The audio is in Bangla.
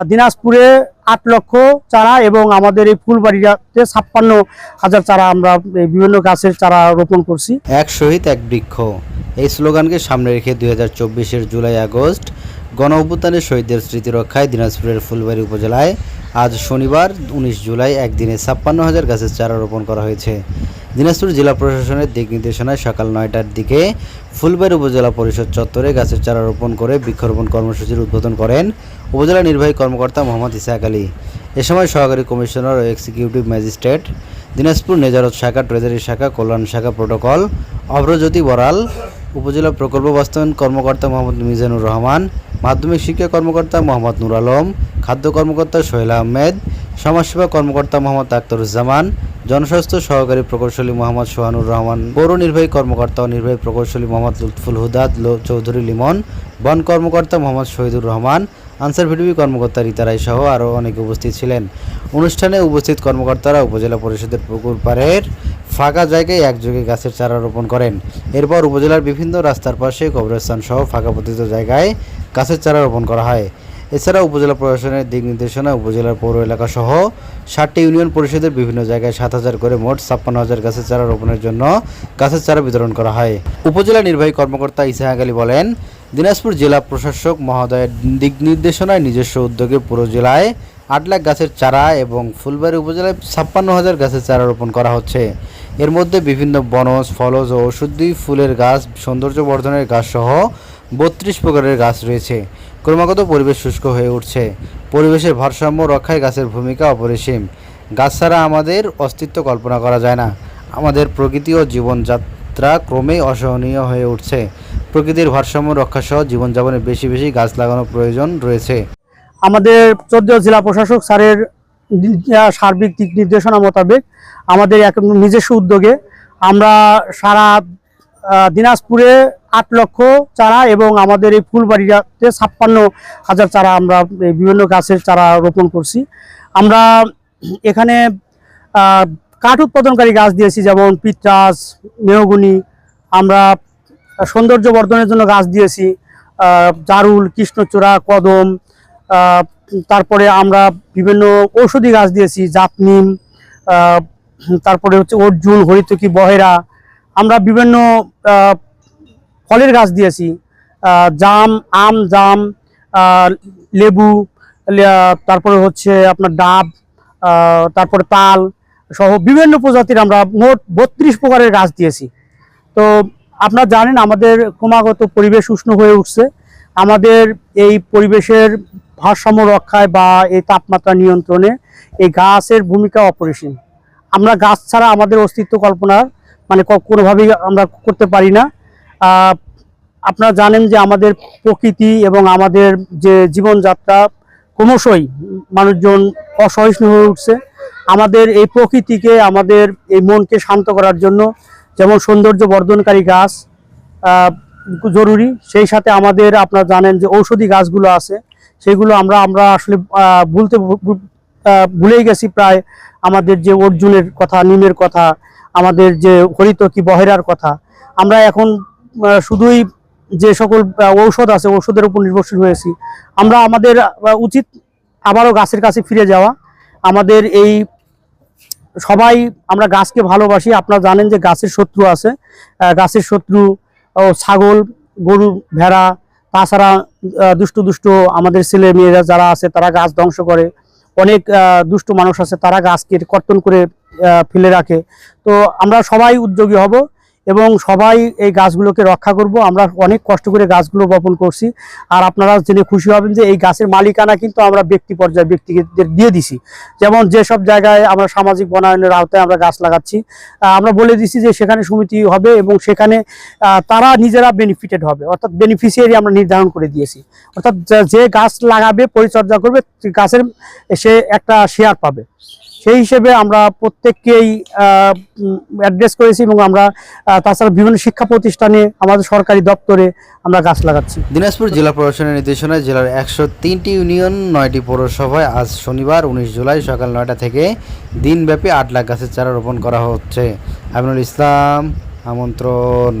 দিনাজপুরে আট লক্ষ চারা এবং আমাদের এই ফুলবাড়িতে ছাপ্পান্ন হাজার চারা আমরা বিভিন্ন গাছের চারা রোপণ করছি। এক শহীদ, এক বৃক্ষ। এই স্লোগানকে সামনে রেখে দুই হাজার চব্বিশের জুলাই, আগস্ট গণ অভ্যুত্থানের শহীদদের স্মৃতি রক্ষায় দিনাজপুরের ফুলবাড়ি উপজেলায় আজ শনিবার, উনিশ জুলাই, একদিনে ছাপ্পান্ন হাজার গাছের চারা রোপণ করা হয়েছে। দিনাজপুর জেলা প্রশাসনের দিক নির্দেশনায় সকাল নয়টার দিকে ফুলবাড়ি উপজেলা পরিষদ চত্বরে গাছের চারা রোপণ করে বৃক্ষরোপণ কর্মসূচির উদ্বোধন করেন উপজেলা নির্বাহী কর্মকর্তা মোহাম্মদ ইসাহাক আলী। এ সময় সহকারী কমিশনার ও এক্সিকিউটিভ ম্যাজিস্ট্রেট দিনাজপুর নেজারত শাখা, ট্রেজারি শাখা, কল্যাণ শাখা প্রোটোকল, অভ্রজ্যোতি বরাল, উপজেলা প্রকল্প বাস্তবায়ন কর্মকর্তা মোহাম্মদ মিজানুর রহমান, মাধ্যমিক শিক্ষা কর্মকর্তা মোহাম্মদ নুর আলম, খাদ্য কর্মকর্তা সোহেল আহমেদ, সমাজসেবা কর্মকর্তা মোহাম্মদ আক্তারুজ্জামান জনস্বাস্থ্য সহকারী প্রকৌশলী মোহাম্মদ সোহানুর রহমান পৌর নির্বাহী কর্মকর্তা ও নির্বাহী প্রকৌশলী মোহাম্মদ লুৎফুল হুদাদ চৌধুরী লিমন, বন কর্মকর্তা মোহাম্মদ শহীদুর রহমান, আনসার ভিডিপি কর্মকর্তা রীতা রায় সহ আরও অনেকে উপস্থিত ছিলেন। অনুষ্ঠানে উপস্থিত কর্মকর্তারা উপজেলা পরিষদের পুকুর পাড়ের ফাঁকা জায়গায় একযোগে গাছের চারা রোপণ করেন। এরপর উপজেলার বিভিন্ন রাস্তার পাশে কবরস্থান সহ ফাঁকা পতিত জায়গায় গাছের চারা রোপণ করা হয়। এছাড়া উপজেলা প্রশাসনের দিক নির্দেশনা, উপজেলার পৌর এলাকা সহ ষাটটি ইউনিয়ন পরিষদের বিভিন্ন জায়গায় সাত হাজার করে মোট ছাপ্পান্ন হাজার গাছের চারা রোপণের জন্য গাছের চারা বিতরণ করা হয়। উপজেলা নির্বাহী কর্মকর্তা ইসাহাক আলী বলেন, দিনাজপুর জেলা প্রশাসক মহোদয়ের দিক নির্দেশনায় নিজস্ব উদ্যোগে পুরো জেলায় আট লাখ গাছের চারা এবং ফুলবাড়ি উপজেলায় ছাপ্পান্ন হাজার গাছের চারা রোপণ করা হচ্ছে। এর মধ্যে বিভিন্ন বনজ, ফলজ ও ওষুধি ফুলের গাছ সৌন্দর্য বর্ধনের গাছ সহ বত্রিশ প্রকারের গাছ রয়েছে। ক্রমাগত পরিবেশ শুষ্ক হয়ে উঠছে। পরিবেশের ভারসাম্য রক্ষায় গাছের ভূমিকা অপরিসীম। গাছ ছাড়া আমাদের অস্তিত্ব কল্পনা করা যায় না। আমাদের প্রকৃতি ও জীবনযাত্রা ক্রমেই অসহনীয় হয়ে উঠছে। প্রকৃতির ভারসাম্য রক্ষা সহ জীবনযাপনে বেশি বেশি গাছ লাগানোর প্রয়োজন রয়েছে। আমাদের চোদ্দ জেলা প্রশাসক স্যারের সার্বিক দিক নির্দেশনা মোতাবেক আমাদের এক নিজস্ব উদ্যোগে আমরা সারা দিনাজপুরে আট লক্ষ চারা এবং আমাদের এই ফুলবাড়িতে ছাপ্পান্ন হাজার চারা আমরা বিভিন্ন গাছের চারা রোপণ করছি। আমরা এখানে কাঠ উৎপাদনকারী গাছ দিয়েছি, যেমন পিত্রাস, মেহগুনি, আমরা সৌন্দর্য বর্ধনের জন্য গাছ দিয়েছি জারুল, কৃষ্ণচূড়া, কদম তারপরে আমরা বিভিন্ন ঔষধি গাছ দিয়েছি জাপনিম তারপরে হচ্ছে অর্জুন, হরিতকি, বহেরা আমরা বিভিন্ন ফলের গাছ দিয়েছি। জাম, আম, জাম লেবু তারপরে হচ্ছে আপনার ডাব তারপরে তাল সহ বিভিন্ন প্রজাতির আমরা মোট বত্রিশ প্রকারের গাছ দিয়েছি। তো আপনারা জানেন আমাদের ক্রমাগত পরিবেশ উষ্ণ হয়ে উঠছে। আমাদের এই পরিবেশের ভারসাম্য রক্ষায় বা এই তাপমাত্রা নিয়ন্ত্রণে এই গাছের ভূমিকা অপরিসীম। আমরা গাছ ছাড়া আমাদের অস্তিত্ব কল্পনা মানে কোনোভাবেই আমরা করতে পারি না। আপনারা জানেন যে আমাদের প্রকৃতি এবং আমাদের যে জীবনযাত্রা ক্রমশই মানুষজন অসহিষ্ণু হয়ে উঠছে। আমাদের এই প্রকৃতিকে, আমাদের এই মনকে শান্ত করার জন্য যেমন সৌন্দর্য বর্ধনকারী গাছ জরুরি, সেই সাথে আমাদের আপনারা জানেন যে ঔষধি গাছগুলো আছে, সেগুলো আমরা আমরা আসলে ভুলতে ভুলেই গেছি প্রায়। আমাদের যে অর্জুনের কথা, নিমের কথা আমাদের যে হরিতকি বহেরার কথা, আমরা এখন শুধুই যে সকল ঔষধ আছে, ঔষধের উপর নির্ভরশীল হয়েছি। আমরা আমাদের উচিত আবারও গাছের কাছে ফিরে যাওয়া। আমাদের এই সবাই আমরা গাছকে ভালোবাসি। আপনারা জানেন যে গাছের শত্রু আছে। গাছের শত্রু ছাগল, গরু, ভেড়া, তাছাড়া দুষ্টু দুষ্টু আমাদের ছেলে মেয়েরা যারা আছে, তারা গাছ ধ্বংস করে। অনেক দুষ্ট মানুষ আছে, তারা গাছকে কর্তন করে ফেলে রাখে। তো আমরা সবাই উদ্যোগী হব এবং সবাই এই গাছগুলোকে রক্ষা করব। আমরা অনেক কষ্ট করে গাছগুলো বপন করছি। আর আপনারা জেনে খুশি হবেন যে এই গাছের মালিকানা কিন্তু আমরা ব্যক্তি পর্যায়ে ব্যক্তিদের দিয়ে দিছি। যেমন যেসব জায়গায় আমরা সামাজিক বনায়নের আওতায় আমরা গাছ লাগাচ্ছি আমরা বলে দিছি যে সেখানে সমিতি হবে এবং সেখানে তারা নিজেরা বেনিফিটেড হবে। অর্থাৎ বেনিফিশিয়ারি আমরা নির্ধারণ করে দিয়েছি। অর্থাৎ যে- গাছ লাগাবে, পরিচর্যা করবে, গাছের সে একটা শেয়ার পাবে। সেই হিসেবে আমরা প্রত্যেককেই অ্যাড্রেস করেছি এবং আমরা তাছাড়া বিভিন্ন শিক্ষা প্রতিষ্ঠানে আমাদের সরকারি দপ্তরে আমরা গাছ লাগাচ্ছি। দিনাজপুর জেলা প্রশাসনের নির্দেশনায় জেলার একশো তিনটি ইউনিয়ন, নয়টি পৌরসভায় আজ শনিবার উনিশ জুলাই সকাল নয়টা থেকে দিনব্যাপী আট লাখ গাছের চারা রোপণ করা হচ্ছে। আমিনুল ইসলাম, আমন্ত্রণ।